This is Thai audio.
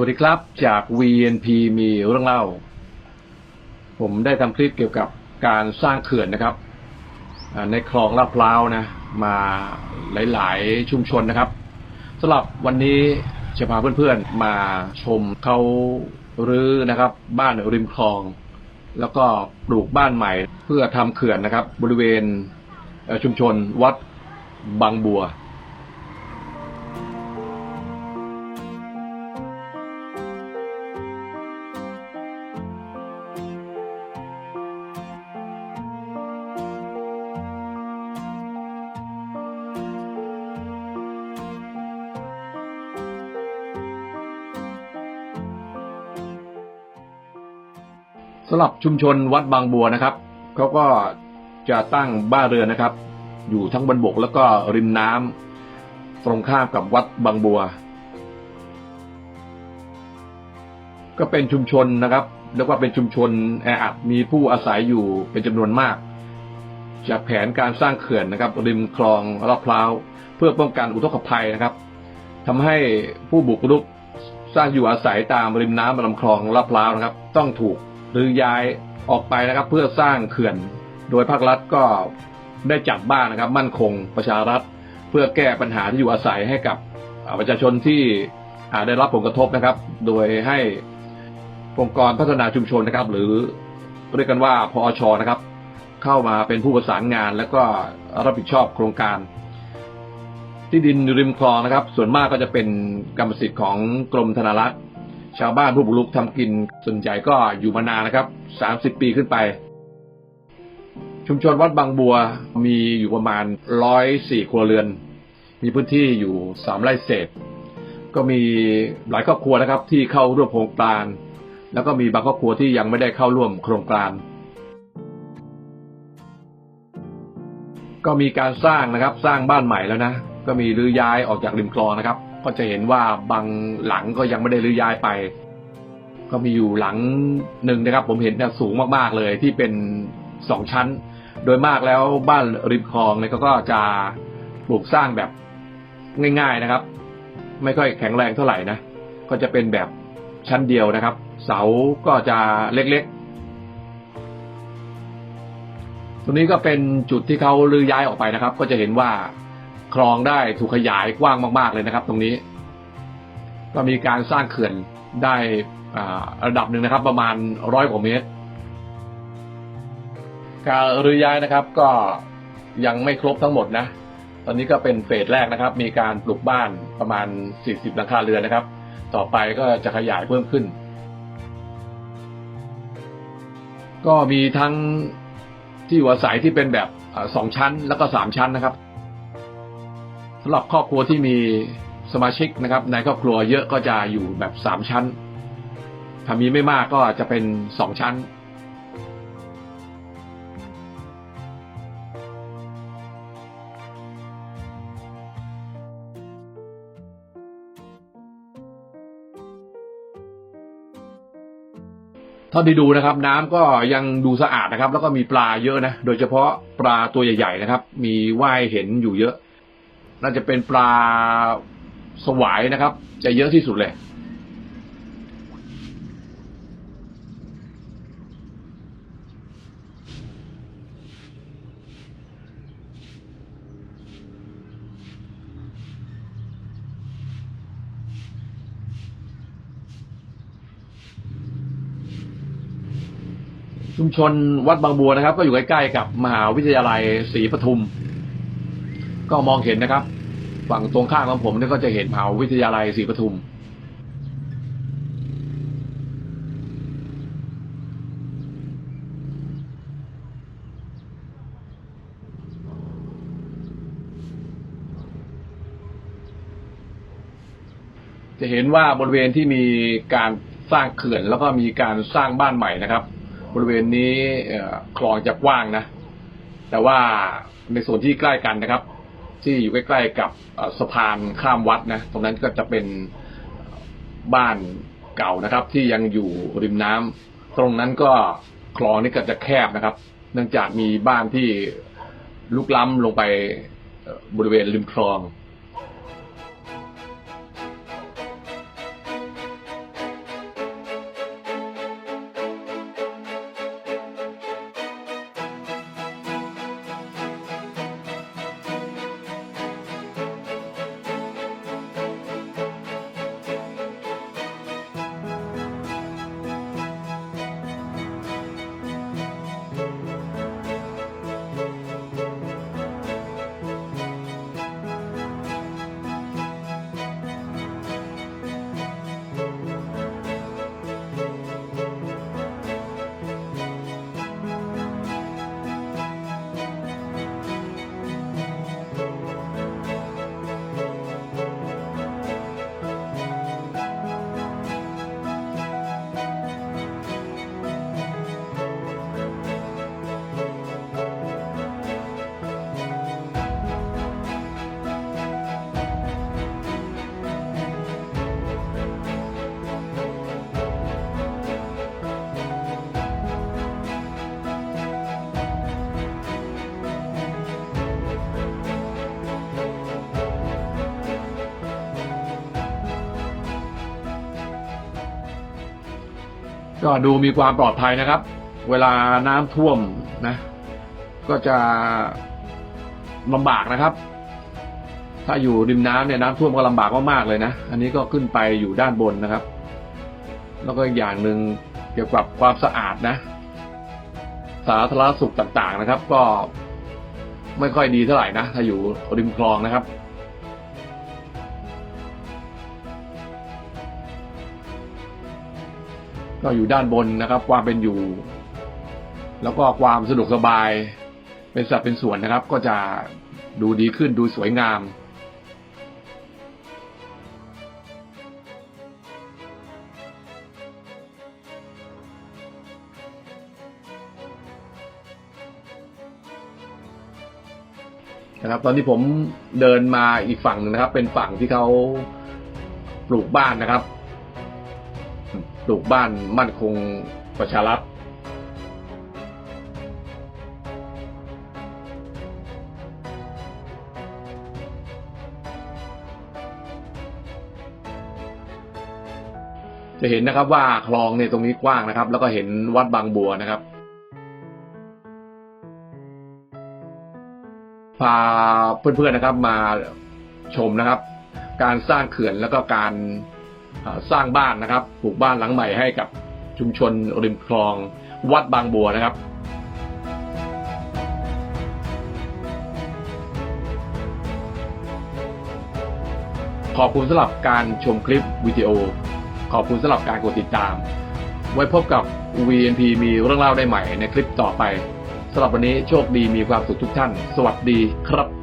วัสดีครับจาก VNP มีเรื่องเล่า ผมได้ทำคลิปเกี่ยวกับการสร้างเขื่อนนะครับ ในคลองลาดพร้าวนะ มาหลาย ๆ ชุมชนนะครับสำหรับวันนี้จะพาเพื่อน ๆ มาชมเขารื้อนะครับ บ้านริมคลอง แล้วก็ปลูกบ้านใหม่เพื่อทำเขื่อนนะครับ บริเวณชุมชนวัดบางบัว สำหรับชุมชนวัดบางบัวนะครับเขาก็จะตั้งบ้านเรือนนะครับ อยู่ทั้งบนบกแล้วก็ริมน้ำตรงข้ามกับวัดบางบัว ก็เป็นชุมชนนะครับเรียกว่าเป็นชุมชนแออัดมีผู้อาศัยอยู่เป็นจำนวนมาก จากแผนการสร้างเขื่อนนะครับ ริมคลองลาดพร้าว เพื่อป้องกันอุทกภัยนะครับทำให้ผู้บุกรุกสร้างอยู่อาศัยตามริมน้ำลำคลองลาดพร้าวนะครับ ต้องถูก หรือย้ายออกไปนะครับ เพื่อสร้างเขื่อน โดยภาครัฐก็ได้จัดบ้านนะครับ มั่นคงประชารัฐ เพื่อแก้ปัญหาที่อยู่อาศัยให้กับประชาชนที่อ่าได้รับผลกระทบนะครับ โดยให้องค์กรพัฒนาชุมชนนะครับ หรือเรียกกันว่าพอชนะครับ เข้ามาเป็นผู้ประสานงาน แล้วก็รับผิดชอบโครงการ ที่ดินริมคลองนะครับ ส่วนมากก็จะเป็นกรรมสิทธิ์ของกรมธนารักษ์ ชาวบ้านผู้บุกรุกทำกินส่วนใหญ่ก็อยู่มานานนะครับ30ปีขึ้นไป ชุมชนวัดบางบัวมีอยู่ประมาณ104ครัวเรือน มีพื้นที่อยู่3ไร่เศษ ก็มีหลายครอบครัวนะครับ ที่เข้าร่วมโครงการ แล้วก็มีบางครอบครัวที่ยังไม่ได้เข้าร่วมโครงการก็มีการสร้างนะครับ สร้างบ้านใหม่แล้วนะ ก็มีรื้อย้ายออกจากริมคลองนะครับ ก็จะเห็นว่าบางหลังก็ยังไม่ได้รื้อย้ายไป ก็มีอยู่หลังหนึ่งนะครับ ผมเห็นนี่ยสูงมากๆเลยที่เป็นสองชั้น โดยมากแล้วบ้านริมคลองเนี่ยก็จะปลูกสร้างแบบง่าย ๆนะครับ ไม่ค่อยแข็งแรงเท่าไหร่นะก็จะเป็นแบบชั้นเดียวนะครับ เสาก็จะเล็กๆ ตรงนี้ก็เป็นจุดที่เขาลือย้ายออกไปนะครับ ก็จะเห็นว่า คลองได้ถูกขยายกว้างมากๆเลยนะครับ ตรงนี้ ก็มีการสร้างเขื่อนได้อาระดับหนึ่งนะครับ ประมาณร้อยกว่าเมตร การรื้อย้ายนะครับก็ยังไม่ครบทั้งหมดนะ ตอนนี้ก็เป็นเฟสแรกนะครับ มีการปลูกบ้านประมาณ 40หลังคาเรือนนะครับ ต่อไปก็จะขยายเพิ่มขึ้น ก็มีทั้งที่อยู่อาศัยที่เป็นแบบสองชั้นแล้วก็สามชั้นนะครับำหรับครอบครัวที่มีสมาชิกนะครับ ในครอบครัวเยอะก็จะอยู่แบบสามชั้น ถ้ามีไม่มากก็จะเป็นสองชั้น เท่าที่ดูนะครับ น้ำก็ยังดูสะอาดนะครับ แล้วก็มีปลาเยอะนะ โดยเฉพาะปลาตัวใหญ่ ๆ นะครับ มีว่ายเห็นอยู่เยอะ น่าจะเป็นปลาสวายนะครับ จะเยอะที่สุดเลย ชุมชนวัดบางบัวนะครับ ก็อยู่ใกล้ๆกับมหาวิทยาลัยศรีปทุม ก็มองเห็นนะครับ ฝั่งตรงข้ามของผมเนี่ยก็จะเห็นมหาวิทยาลัยศรีปทุม จะเห็นว่าบริเวณที่มีการสร้างเขื่อนแล้วก็มีการสร้างบ้านใหม่นะครับ บริเวณนี้คลองจะกว้างนะ แต่ว่าในส่วนที่ใกล้กันนะครับ ที่อยู่ใกล้ๆกับสะพานข้ามวัดนะตรงนั้นก็จะเป็นบ้านเก่านะครับ ที่ยังอยู่ริมน้ำตรงนั้นก็คลองนี่ก็จะแคบนะครับ เนื่องจากมีบ้านที่ลุกล้ำลงไปบริเวณริมคลอง ก็ดูมีความปลอดภัยนะครับ เวลาน้ำท่วมนะ ก็จะลำบากนะครับ ถ้าอยู่ริมน้ำเนี่ยน้ำท่วมก็ลำบากมากๆเลยนะ อันนี้ก็ขึ้นไปอยู่ด้านบนนะครับ แล้วก็อีกอย่างหนึ่งเกี่ยวกับความสะอาดนะ สาธารณสุขต่างๆนะครับ ก็ไม่ค่อยดีเท่าไหร่นะ ถ้าอยู่ริมคลองนะครับ ก็อยู่ด้านบนนะครับ ความเป็นอยู่ แล้วก็ความสะดวกสบาย เป็นสัดเป็นส่วนนะครับ ก็จะดูดีขึ้นดูสวยงามนะครับตอนนี้ผมเดินมาอีกฝั่งหนึ่งนะครับ เป็นฝั่งที่เขาปลูกบ้านนะครับ ลูกบ้านมั่นคงประชารัฐจะเห็นนะครับว่าคลองเนี่ยตรงนี้กว้างนะครับ แล้วก็เห็นวัดบางบัวนะครับ พาเพื่อนๆนะครับมาชมนะครับ การสร้างเขื่อนแล้วก็การ สร้างบ้านนะครับปลูกบ้านหลังใหม่ให้กับชุมชนริมคลองวัดบางบัวนะครับขอบคุณสำหรับการชมคลิปวิดีโอ ขอบคุณสำหรับการกดติดตาม ไว้พบกับ VNP มีเรื่องเล่าได้ใหม่ในคลิปต่อไปสำหรับวันนี้โชคดีมีความสุขทุกท่าน สวัสดีครับ